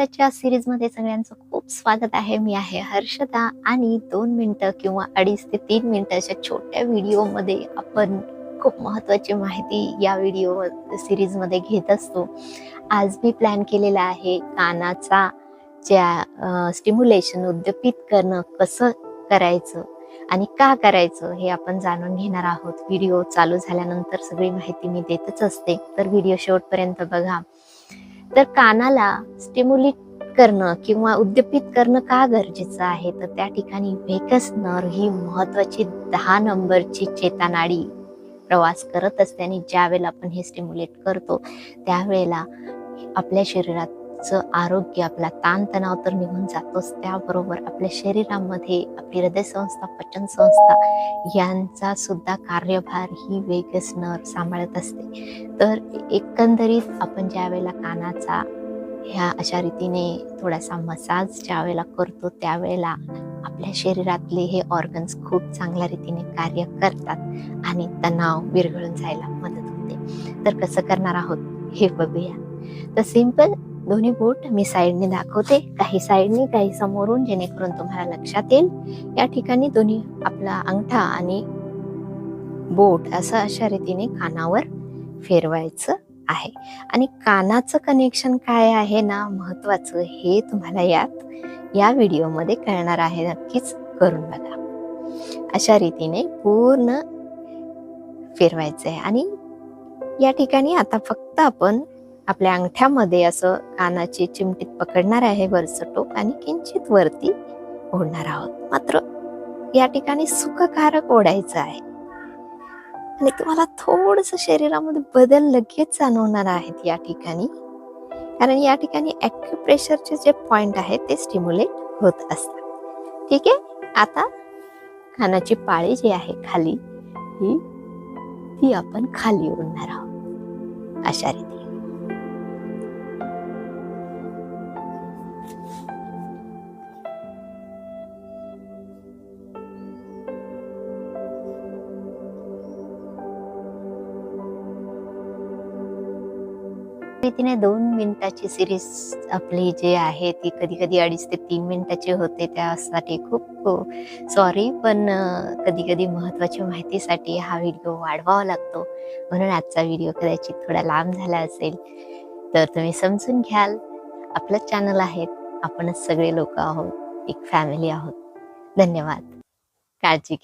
मिनिटाच्या सिरीजमध्ये सगळ्यांचं खूप स्वागत आहे. मी आहे हर्षदा आणि दोन मिनिटं किंवा अडीच ते तीन मिनिटाच्या छोट्या व्हिडिओमध्ये आपण खूप महत्वाची माहिती या व्हिडिओ सिरीजमध्ये घेत असतो. आज मी प्लॅन केलेला आहे कानाचा ज्या स्टिम्युलेशन उद्दीपित करणं कसं करायचं आणि का करायचं हे आपण जाणून घेणार आहोत. व्हिडिओ चालू झाल्यानंतर सगळी माहिती मी देतच असते. तर व्हिडिओ शेवटपर्यंत बघा. तर कानाला स्टिम्युलेट करणं किंवा उद्दीपित करणं का गरजेचं आहे? तर त्या ठिकाणी वेकस नर ही महत्वाची दहा नंबरची चेतानाडी प्रवास करत असते आणि ज्यावेळेला आपण हे स्टिम्युलेट करतो त्यावेळेला आपल्या शरीरात शरीराचं आरोग्य आपला ताणतणाव तर निघून जातोच. त्याबरोबर आपल्या शरीरामध्ये आपली हृदयसंस्था पचन संस्था यांचा सुद्धा कार्यभार ही वेगस नर सांभाळत असते. तर एकंदरीत आपण ज्या वेळेला कानाचा ह्या अशा रीतीने थोडासा मसाज ज्या वेळेला करतो त्यावेळेला आपल्या शरीरातले हे ऑर्गन्स खूप चांगल्या रीतीने कार्य करतात आणि तणाव विरघळून जायला मदत होते. तर कसं करणार आहोत हे बघूया. तर सिंपल दोन्ही बोट मी साईडने दाखवते काही साईडने काही समोरून जेणेकरून तुम्हाला लक्षात येईल. या ठिकाणी दोन्ही आपला अंगठा आणि बोट असं अशा रीतीने कानावर फिरवायचं आहे. आणि कानाचं कनेक्शन काय आहे ना महत्वाचं हे तुम्हाला यात या व्हिडिओमध्ये कळणार आहे. नक्कीच करून बघा. अशा रीतीने पूर्ण फिरवायचं आहे आणि या ठिकाणी आता फक्त आपण आपल्या अंगठ्यामध्ये असं कानाची चिमटीत पकडणार आहे वरचं टोक आणि किंचित वरती ओढणार आहोत. मात्र या ठिकाणी सुखकारक ओढायचं आहे. आणि तुम्हाला थोडस शरीरामध्ये बदल लगेच जाणवणार आहेत या ठिकाणी. कारण या ठिकाणी ऍक्युप्रेशरचे जे पॉइंट आहेत ते स्टिम्युलेट होत असतात. ठीक आहे? आता कानाची पाळी जी आहे खाली ही ती आपण खाली ओढणार आहोत. अशा रीती रीतीने दोन मिनिटाची सिरीज आपली जे आहे ती कधी कधी अडीच ते तीन मिनिटाची होते त्यासाठी खूप सॉरी पण कधी कधी महत्त्वाच्या माहितीसाठी हा व्हिडिओ वाढवावा लागतो. म्हणून आजचा व्हिडिओ कदाचित थोडा लांब झाला असेल. तर तुम्ही समजून घ्याल. आपलं चॅनल आहे. आपणच सगळे लोक आहोत एक फॅमिली आहोत. धन्यवाद. काळजी घ्या.